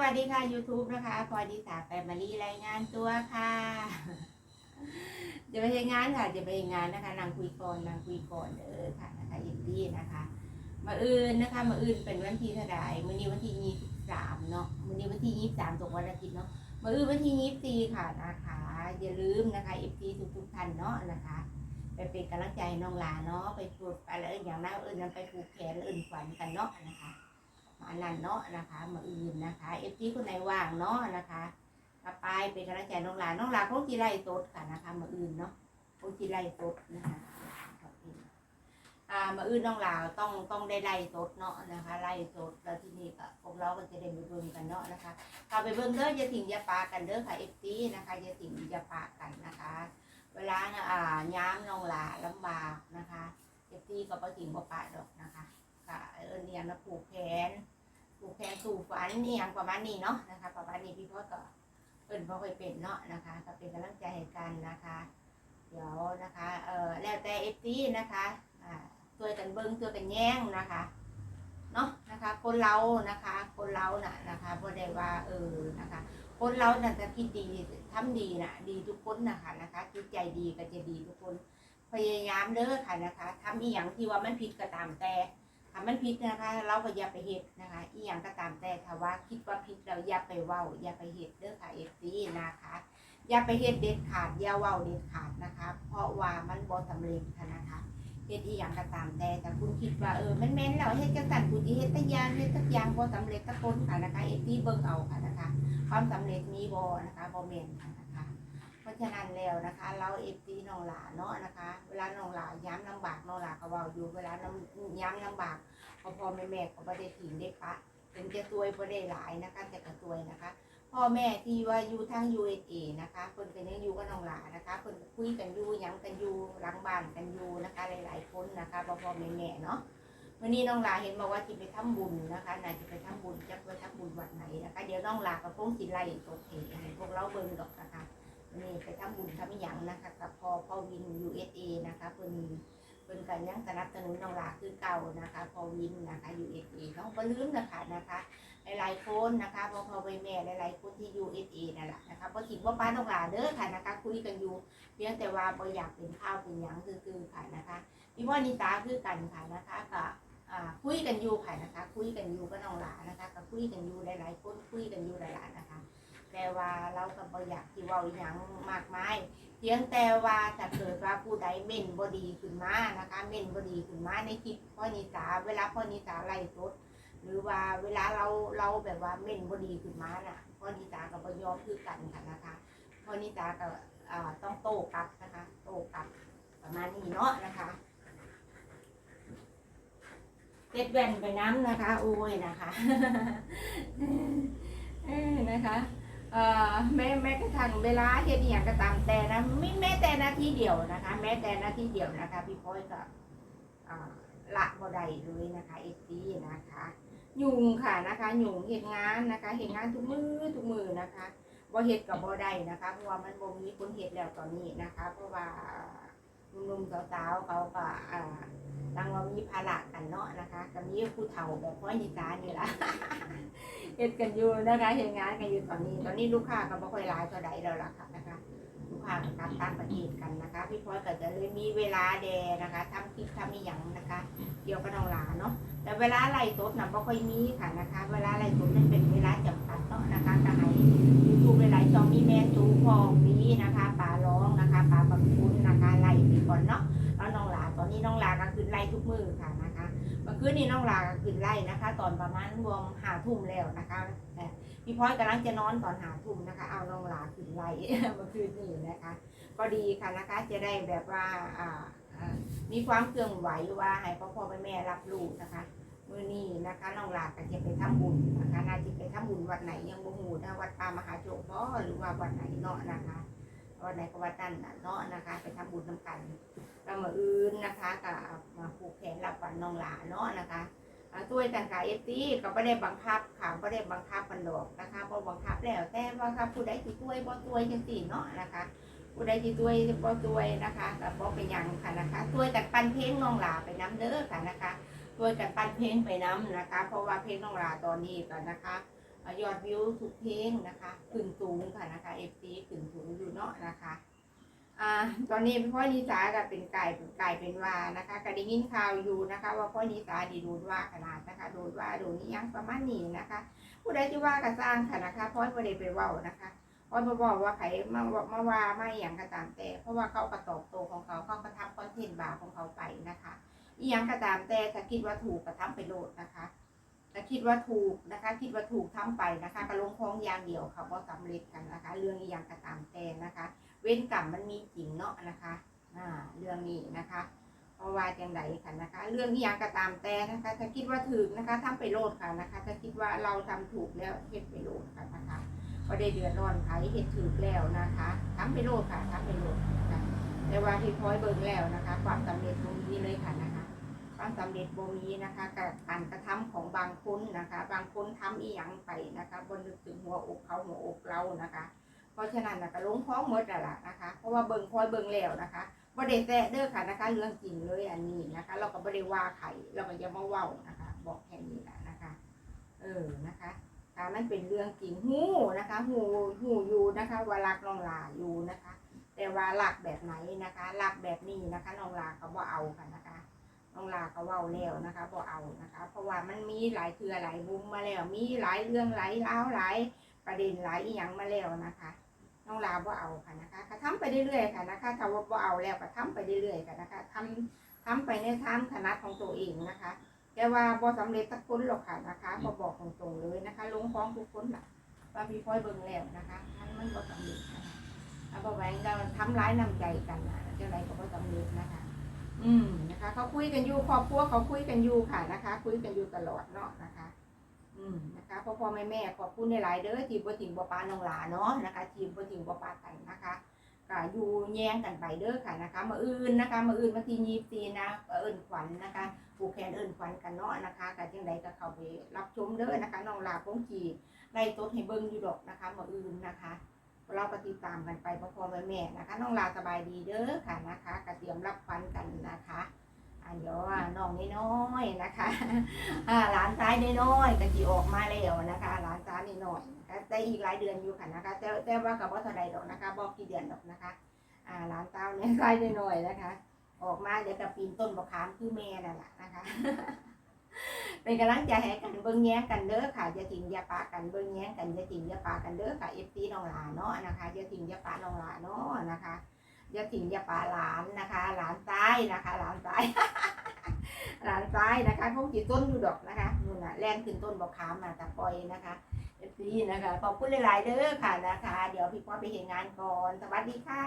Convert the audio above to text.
วัสดีค่ะ YouTube นะคะพลอยดีสาแฟมิลี่รายงานตัวค่ะ จะไปงานค่ะ จะไปงานนะคะ นางคุยก่อนนางคุยก่อนเออค่ะนะคะยินดีนะคะ มาอื่นนะคะ มาอื่นเป็นวันที่เท่าไหร่มื้อนี้วันที่ยี่สิบสามเนาะมื้อนี้วันที่ยี่สิบสามตรงวันอาทิตย์เนาะมาอื่นวันที่ยี่สิบสี่ค่ะนะคะ อย่าลืมนะคะเอฟซีทุกทุกท่านเนาะนะคะไปเป็นกำลังใจน้องลาเนาะไปฝึกอะไรอย่างนั้นเอื่นนั้นไปผูกแขนเอื่นฝันกันเนาะนะคะ นั่นเนาะนะคะมาอื่นนะคะเอฟซีคนไหนว่างเนาะนะคะก็ไปเป็นกำลังใจน้องหลาน้องหลาเขาจีไล่ตดค่ะนะคะมาอื่นเนาะเขาจีไล่ตดนะคะอ่ามาอื่นน้องหลาต้องต้องได้ไล่ตดเนาะนะคะไล่ตดแล้วที่นี่ก็พวกเราก็จะได้ไปเบิ่งกันเนาะนะคะกลับไปเบิ่งเด้ออย่าถิ่งยาปากันเด้อค่ะเอฟซีนะคะอย่าถิ่งยาปากันนะคะ เวลาน่ะอ่าย้ามน้องหลาลำบากนะคะเอฟซีก็บ่ถิ่งบ่ปาดอกนะคะค่ะเออเนียนะผูกแขน ผูกแขนสู่ฝันนี่อย่างประมาณนี้เนาะนะคะประมาณนี้พี่พ่อก็เอิ้นพ่อเคยเป็นเนาะนะคะ ก็เป็นกำลังใจให้กันนะคะ เดี๋ยวนะคะเอ่อแล้วแต่เอฟซีนะคะอ่าช่วยกันเบิ้งช่วยกันแย่งนะคะเนาะนะคะคนเรานะคะ คนเราน่ะนะคะบ่ได้ว่าเออนะคะ คนเราน่ะจะคิดดีทำดีน่ะ ดีทุกคนนะคะนะคะคิดใจดีก็จะดีทุกคน พยายามเด้อค่ะนะคะทำอีหยังที่ว่ามันผิดก็ตามแต่ ถ้ามันผิดนะคะ เราก็อย่าไปเฮ็ดนะคะ อีหยังก็ตามแต่ถ้าว่าคิดว่าผิดเราอย่าไปเว้า อย่าไปเฮ็ดเด้อค่ะเอฟซีนะคะ อย่าไปเฮ็ดเด็ดขาด อย่าเว้าเด็ดขาดนะคะ เพราะว่ามันบ่สำเร็จค่ะนะคะเฮ็ดอีหยังก็ตามแต่แต่คุณคิดว่าเออมันแม่นแล้วเฮ็ดจังซั่นกูสิเฮ็ดตะยางเฮ็ดตักอย่างบ่สำเร็จตะคนค่ะนะคะเอฟซีเบิ่งเอาค่ะนะคะ ความสำเร็จมีบ่นะคะบ่แม่นค่ะนะคะ ราะฉะนั้นแล้วนะคะ เราเอฟซีน้องหลาเนาะนะคะ เวลาน้องหลาย้ำลำบากน้องหลาก็เว้าอยู่เวลาน้องย้ำลำบากพอพ่อแม่แม่ก็ไม่ได้ถิ่งได้ปะถึงจะซวยบ่ได้หลายนะคะ แต่ก็ซวยนะคะ พ่อแม่ที่ว่าอยู่ทาง USA นะคะเพิ่นยังอยู่กับน้องหลานะคะเพิ่นคุยกันอยู่ยังกันอยู่หลังบ้านกันอยู่นะคะ หลาย ๆ คนนะคะพ่อพ่อแม่แม่เนาะวันนี้น้องหลาเห็นบอกว่าจะไปทำบุญนะคะน่าจะไปทำบุญจะไปทำบุญวัดไหนนะคะ เดี๋ยวน้องหลาก็คงสิไล่ตัวเพจให้พวกเราเบิ่งดอกนะคะ นนี้ไปทำบุญทำอหย่างนะคะกับพ่อพอวิน USA นะคะเพิ่นเพิ่นกันยังสนับสนุนน้องหลาคือเก่านะคะพอวินนะคะ USA น้องบ่ลืมนะคะนะคะหลายๆคนนะคะพอพอแม่แม่หลายๆคนที่ USA นั่นแหละนะคะบ่ทิ้งบ่ป้าน้องหลาเด้อค่ะนะคะ คุยกันอยู่เพียงแต่ว่าบ่อยากเป็นข้าวเป็นหยังคือๆค่ะนะคะพี่พ่อนิตาคือกันค่ะนะคะก็อ่าคุยกันอยู่ค่ะนะคะ คุยกันอยู่กับน้องหลานะคะก็คุยกันอยู่หลายๆคนคุยกันอยู่หลายๆนะคะ ว่าเราก็บ่อยากที่เว้าอิหยังมากมายเพียงแต่ว่าถ้าเกิดว่าผู้ใดเม่นบดีขึ้นมานะคะเม่นบดีขึ้นมาในคลิปพ่อนิสาเวลาพ่อนิสาไล่สดหรือว่าเวลาเราเราแบบว่าเม่นบดีขึ้นมาน่ะพ่อนิสากับบยอมคือกันค่ะนะคะพ่อนิสาก็อ่าต้องโต้กลับนะคะ โต้กลับประมาณนี้เนาะนะคะเจ็ดแว่นไปน้ำนะคะ โอ้ยนะคะเออนะคะ เอ่อแม้แม้กระทั่งเวลาเฮ็ดอหย่างก็ตามแต่นะไม่แม้แต่นาทีเดียวนะคะ แม้แต่นาทีเดียวนะคะพี่พ้อยก็อ่าละบ่ได้เลยนะคะเอซีนะคะยุงค่ะนะคะยุงเฮ็ดงานนะคะเฮ็ดงานทุกมือทุกมือนะคะบ่เฮ็ดกับบ่ได้นะคะเพราะว่ามันบ่มีคนเฮ็ดแล้วตอนนี้นะคะ เพราะว่า หนุ่มๆสาวๆเขาก็อ่าตั้งว่ามีภาระกันเนาะนะคะก็มีผู้เฒ่าแบบพ่อนิตานี่ละเฮ็ดกันอยู่นะคะเฮ็ดงานกันอยู่ตอนนี้ ตอนนี้ลูกค้าก็บ่ค่อยหลายเท่าใดแล้วล่ะค่ะนะคะ ลูกค้าก็กลับต่างประเทศกันนะคะ พี่พลอยก็จะเลยมีเวลาแดนะคะทำคลิปทำอีหยังนะคะเกี่ยวกับน้องหลาเนาะแต่เวลาไล่สดน่ะบ่ค่อยมีค่ะนะคะ เวลาไล่สดมันเป็นเวลาจำกัดเนาะนะคะก็ให้ยูทูบหลายๆช่องมีแม่สูพองมีนะคะป่าร้อ เนาะแล้วน้องลาตอนนี้น้องลาก็คือไล่ทุกมือค่ะนะคะเมื่อคืนนี้น้องลาก็ขึ้นไล่นะคะ ตอนประมาณรวมหาทุ่มแล้วนะคะแต่พี่พลอยกำลังจะนอนตอนหาทุ่มนะคะ เอาน้องลาขึ้นไล่เมื่อคืนนี้นะคะ ก็ดีค่ะนะคะจะได้แบบว่ามีความเคลื่อนไหวว่าให้พ่อพ่อแม่รับรู้นะคะมื่อนี้นะคะน้องลาก็จะไปทำบุญนะคะน่าจะไปทำบุญวัดไหนยังบ่ฮู้นะวัดป่ามหาโจกบ่หรือว่าวัดไหนเนาะนะคะ วัดไหนก็วัดนั่นเนาะนะคะ ไปทำบุญนำกันเรามาอื่นนะคะก็มาผูกแขนรับฝันน้องหลาเนาะนะคะอ่าช่วยกันค่ะเอฟซีก็ไม่ได้บังคับค่ะไม่ได้บังคับกันดอกนะคะเพราะบังคับแล้วแต่ว่าครับผู้ใดที่ช่วยบ่ช่วยจังสี่เนาะนะคะผู้ใดที่ช่วยบ่ช่วยนะคะก็บ่เป็นยังค่ะนะคะช่วยกันปั้นเพลงน้องหลาไปน้ำเด้อค่ะนะคะช่วยกันปั้นเพลงไปน้ำนะคะ เพราะว่าเพลงน้องหลาตอนนี้ก็นะคะ ยอดวิวถูกเพลงนะคะขึ้นสูงค่ะนะคะเอฟซีขึ้นสูงอยู่เนาะนะคะอ่าตอนนี้พ่อนิสาก็เป็นไก่เป็นไก่เป็นวานะคะก็ได้ยินข่าวอยู่นะคะ ว่าพ่อนิสาดีโดนว่าขนาดนะคะโดนว่าโดนนี้ยังประมาณนี้นะคะ ผู้ใดที่ว่าก็สร้างค่ะนะคะพ่อไม่ได้ไปว้านะคะพ่อมาบอกว่าใครมามาว่าไม่อย่างก็ตามแต่ เพราะว่าเขากระตอบโตของเขาเขากระทำคอนเทนต์บาปของเขาไปนะคะอีหยังก็ตามแต่ถ้าคิดว่าถูกก็ทำไปโลดนะคะ ถ้าคิดว่าถูกนะคะ คิดว่าถูกทำไปนะคะกระลงคล้องอย่างเดียวค่ะว่าสำเร็จกันนะคะ เรื่องอีหยังก็ตามแต่นะคะ เว้นกรรมมันมีจริงเนาะนะคะอ่าเรื่องนี้นะคะเพราะว่าจังไดค่ะนะคะ เรื่องอีหยังก็ตามแต่นะคะถ้าคิดว่าถูกนะคะทำไปโลดค่ะนะคะถ้าคิดว่าเราทำถูกแล้วเฮ็ดไปโลดค่ะนะคะก็ได้เดือดร้อนใครเฮ็ดถูกแล้วนะคะทำไปโลดค่ะทำไปโลดนะคะแต่ว่าที่พอยเบิ่งแล้วนะคะ ความสำเร็จตรงนี้เลยค่ะนะ ความสำเร็จบ่มีนะคะกับการกระทำของบางคนนะคะ บางคนทำอีหยังไปนะคะบนนึกถึงหัวอกเขาหัวอกเรานะคะ เพราะฉะนั้นนะก็ลงท้องหมดแล้วล่ะนะคะ เพราะว่าเบิ่งพลอยเบิ่งแล้วนะคะบ่ได้แตะเด้อค่ะนะคะ เรื่องจริงเลยอันนี้นะคะ เราก็บ่ได้ว่าใครเราก็อย่ามาเว้านะคะ บอกแค่นี้แหละนะคะ เออนะคะถ้ามันเป็นเรื่องจริงหูนะคะหูหูอยู่นะคะว่ารักน้องลาอยู่นะคะ แต่ว่ารักแบบไหนนะคะรักแบบนี้นะคะน้องลาเขาบ่เอาค่ะนะคะ น้องลาเขาเว้าแล้วนะคะบ่เอานะคะ เพราะว่ามันมีหลายเทือหลายมุมมาแล้ว มีหลายเรื่องหลายราหลายประเด็นหลายอีหยังมาแล้วนะคะน้องลาบ่เอาค่ะนะคะก็ทำไปเรื่อยๆค่ะนะคะถ้าว่าบ่เอาแล้วก็ทำไปเรื่อยๆค่ะนะคะทำทำไปในทางถนัดของตัวเองนะคะแต่ว่าบ่สำเร็จสักคนหรอกค่ะนะคะบ่บอกตรงๆเลยนะคะ ลงฟ้องทุกคนล่ะว่าพี่พลอยเบิ่งแล้วนะคะมันมันบ่สำเร็จนะคะเอาบ่แหวงกันทำร้ายน้ำใจกันนะจังไดก็บ่สำเร็จนะคะ อืมนะคะ เขาคุยกันอยู่ครอบครัวเขาคุยกันอยู่ค่ะนะคะ คุยกันอยู่ตลอดเนาะนะคะ อืมนะคะพ่อพ่อแม่แม่ขอบคุณในหลายเด้อทีบ่ทิ้งบ่ปาน้องหลาเนาะนะคะ ทีมบ่ทิ้งบ่ปากันนะคะก็อยู่แย่งกันไปเด้อค่ะนะคะมื้ออื่นนะคะมื้ออื่นวันที่24นะเอิ้นขวัญนะคะผูกแขนเอิ้นขวัญกันเนาะนะคะก็จังไดก็เข้าไปรับชมเด้อนะคะน้องลาคงสิไล่ตดให้เบิ่งอยู่ดอกนะคะมื้ออื่นนะคะ เราก็ติตามกันไปพ่อพ่อแม่แม่นะคะ น้องลาสบายดีเด้อค่ะนะคะก็เตรียมรับฟันกันนะคะอ่าเดี๋ยวอ่าน้องน้อยๆนะคะอ่าหลานซ้ายน้อยๆก็จีออกมาแล้วนะคะหลานซ้ายน้อยๆนะคะแต่อีกหลายเดือนอยู่ค่ะนะคะ แต่แต่ว่ากับว่าเท่าใดดอกนะคะบอกกี่เดือนดอกนะคะอ่าหลานสาวเนี่ยซ้ายน้อยนะคะ ออกมาเดี๋ยวกับปีนต้นบะขามคือแม่นั่นแหละนะคะ เป็นกำลังใจให้กันเบิ้งแย้งกันเด้อค่ะอย่าทิ้งอย่าปากันเบิ้งแย้งกันอย่าทิ้งอย่าปากันเด้อค่ะเอฟซีน้องหลาเนาะนะคะอย่าทิ้งอย่าปาน้องหลาเนาะนะคะอย่าทิ้งอย่าปาหลานนะคะ หลานซ้ายนะคะ หลานซ้ายหลานซ้ายนะคะเขากี่ต้นอยู่ดอกนะคะนู่นน่ะแล่นขึ้นต้นบะขามมาต่ปอยนะคะเอฟซีนะคะขอบคุณหลายๆเด้อค่ะนะคะ เดี๋ยวพี่พ่อไปเห็นงานก่อนสวัสดีค่ะ